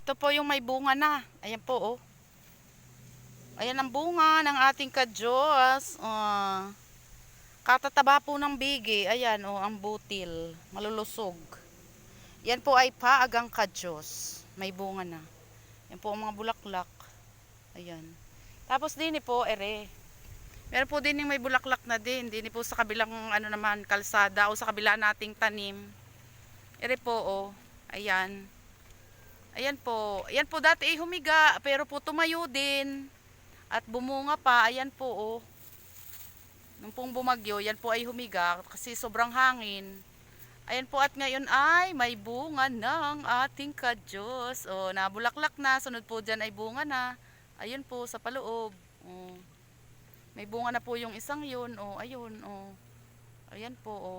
Ito po yung may bunga na. Ayan po, oh. Ayan ang bunga ng ating kadyos. Ah, katataba po ng bigi. Ayan, oh, ang butil. Malulusog. Yan po ay paagang kadyos. May bunga na. Yan po ang mga bulaklak. Ayan. Tapos din po, ere. Meron po din yung may bulaklak na din. Din po sa kabilang ano naman, kalsada o sa kabila nating tanim. Ere po, oh. Ayan. Ayan po. Ayan po dati ay humiga, pero po tumayo din. At bumunga pa. Ayan po, oh. Nung pong bumagyo, yan po ay humiga kasi sobrang hangin. Ayan po at ngayon ay may bunga ng ating kadyos. O, nabulaklak na. Sunod po dyan ay bunga na. Ayun po sa paloob. O, may bunga na po yung isang yun. O, ayun. O, ayan po. O,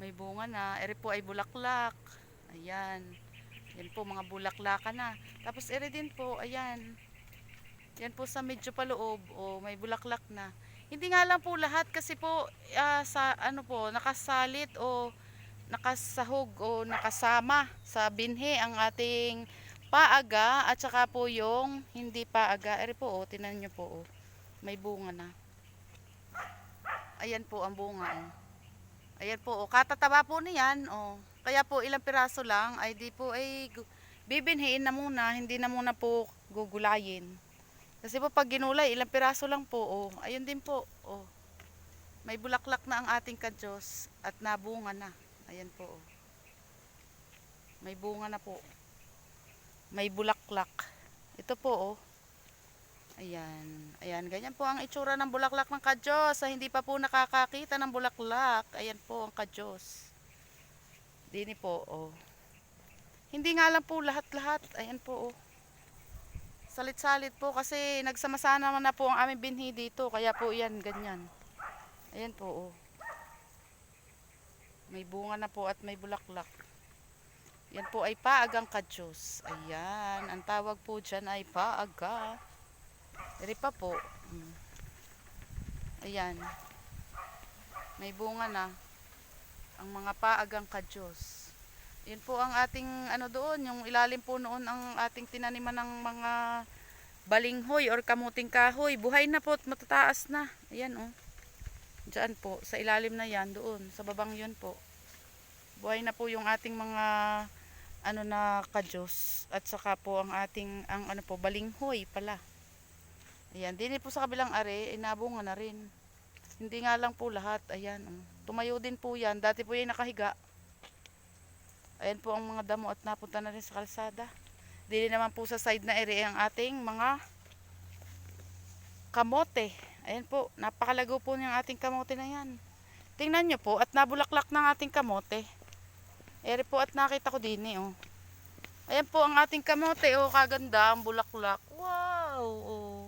may bunga na. Eri po ay bulaklak. Ayan. Yan po mga bulaklakan na. Tapos eri din po. Ayan. Yan po sa medyo paloob. O, may bulaklak na. Hindi nga lang po lahat kasi po ah, sa ano po nakasalit o nakasahog o nakasama sa binhi ang ating paaga at saka po yung hindi paaga. Eri po oh, tinan nyo po oh. May bunga na. Ayan po ang bunga oh. Ayan po oh, katataba po niyan oh. Kaya po ilang piraso lang ay di po ay bibinhiin na muna, hindi na muna po gugulayin. Kasi po pag ginulay, ilang piraso lang po oh. Ayun din po oh. May bulaklak na ang ating kadyos at nabunga na. Ayan po. oh. May bunga na po. May bulaklak. Ito po oh. Ayan. Ayan. Ganyan po ang itsura ng bulaklak ng kadyos. Sa hindi pa po nakakakita ng bulaklak. Ayan po ang kadyos. Dini po oh. Hindi nga lang po lahat-lahat. Ayan po oh. Salit-salit po kasi nagsama-sana na po ang aming binhi dito. Kaya po yan, ganyan. Ayan po oh. May bunga na po at may bulaklak. Yan po ay paagang kadyos. Ayan. Ang tawag po dyan ay paaga. Eri pa po. Mm. Ayan. May bunga na. Ang mga paagang kadyos. Yan po ang ating ano doon. Yung ilalim po noon ang ating tinaniman ng mga balinghoy or kamuting kahoy. Buhay na po at matataas na. Ayan oh. Diyan po. Sa ilalim na yan doon. Sa babang yun po. Buhay na po yung ating mga ano na kadyos at saka po ang ating ang ano po balinghoy pala. Ayan, din po sa kabilang are, inabunga na rin. Hindi nga lang po lahat, ayan. oh. Tumayo din po yan, dati po yan nakahiga. Ayan po ang mga damo at napunta na rin sa kalsada. Dili naman po sa side na ere ang ating mga kamote. Ayan po, napakalago po ng ating kamote na yan. Tingnan nyo po, at nabulaklak ng ating kamote. Ere po at nakita ko din eh, oh. Ayan po ang ating kamote, oh, kaganda ang bulaklak. Wow, oh.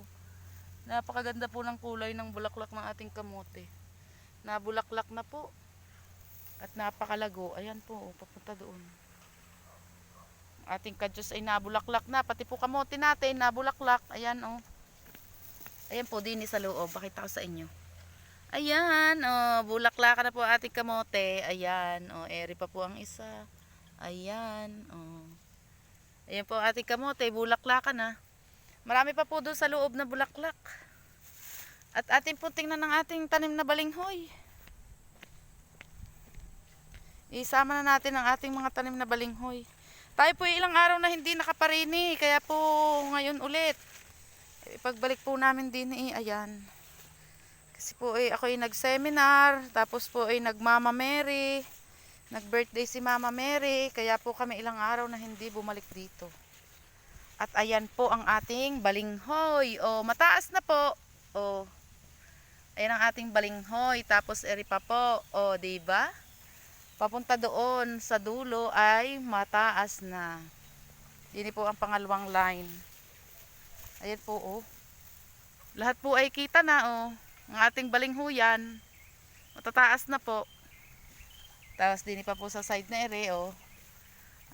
Napakaganda po ng kulay ng bulaklak ng ating kamote. Nabulaklak na po. At napakalago. Ayan po, oh, papunta doon. Ating kadyos ay nabulaklak na. Pati po kamote natin, nabulaklak. Ayan, oh. Ayan po, din sa loob. Pakita ko sa inyo. Ayan, oh, bulaklak na po ating kamote. Ayan, oh, eri pa po ang isa. Ayan, oh. Ayan po ating kamote, bulaklakan na. Marami pa po doon sa loob na bulaklak. At ating po tingnan ng ating tanim na balinghoy. Isama na natin ang ating mga tanim na balinghoy. Tayo po ilang araw na hindi nakaparini, kaya po ngayon ulit. Ipagbalik po namin din eh, ayan. Kasi po ay ako ay nag-seminar, tapos po ay nag-Mama Mary. Nag-birthday si Mama Mary, kaya po kami ilang araw na hindi bumalik dito. At ayan po ang ating balinghoy. O, mataas na po. O, ayan ang ating balinghoy. Tapos eri pa po. O, ba? Papunta doon sa dulo ay mataas na. Yun po ang pangalawang line. Ayan po, oh. Lahat po ay kita na, oh. Ang ating balinghuyan. Matataas na po. Tapos din pa po sa side na ere, oh.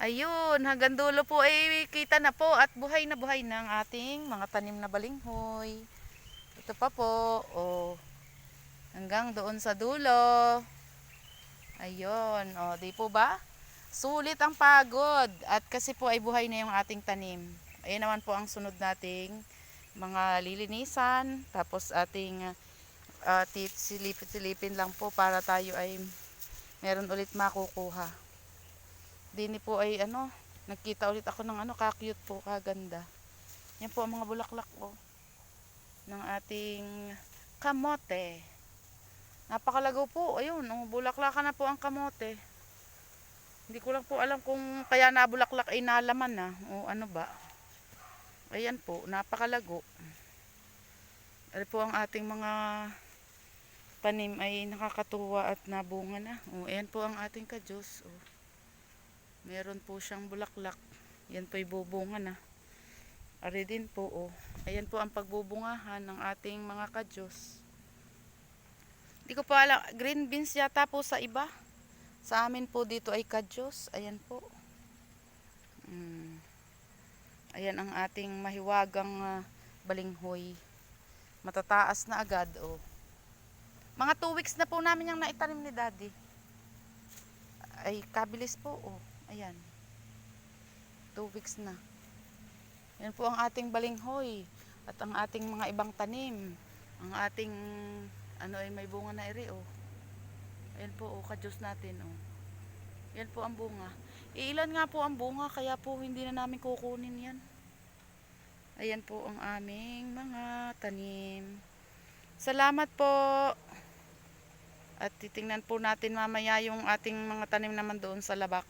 Ayun, hanggang dulo po ay kita na po at buhay na buhay na ang ating mga tanim na balinghoy. Ito pa po, oh. Hanggang doon sa dulo. Ayun, oh, di po ba? Sulit ang pagod at kasi po ay buhay na yung ating tanim. Ayan naman po ang sunod nating mga lilinisan. Tapos ating uh, silipin-silipin lang po para tayo ay meron ulit makukuha. Dini po ay ano, nagkita ulit ako ng ano, ka-cute po, kaganda. Yan po ang mga bulaklak ko ng ating kamote. Napakalagaw po. Ayun, oh, bulaklakan na po ang kamote. Hindi ko lang po alam kung kaya nabulaklak ay nalaman na o ano ba. Ayan po, napakalago. Ano po ang ating mga tanim ay nakakatuwa at nabunga na. O, ayan po ang ating kadyos. O. Meron po siyang bulaklak. Yan po ay bubunga na. Ari din po, o. Ayan po ang pagbubungahan ng ating mga kadyos. Hindi ko po alam, green beans yata po sa iba. Sa amin po dito ay kadyos. Ayan po. Mm. Ayan ang ating mahiwagang ah, balinghoy. Matataas na agad, oh. Mga 2 weeks na po namin yung naitanim ni Daddy. Ay, kabilis po, oh. Ayan. 2 weeks na. Yan po ang ating balinghoy. At ang ating mga ibang tanim. Ang ating, ano ay may bunga na iri, oh. Ayan po, oh, kadyos natin, oh. Yan po ang bunga. Iilan nga po ang bunga, kaya po hindi na namin kukunin yan. Ayan po ang aming mga tanim. Salamat po. At titingnan po natin mamaya yung ating mga tanim naman doon sa labak.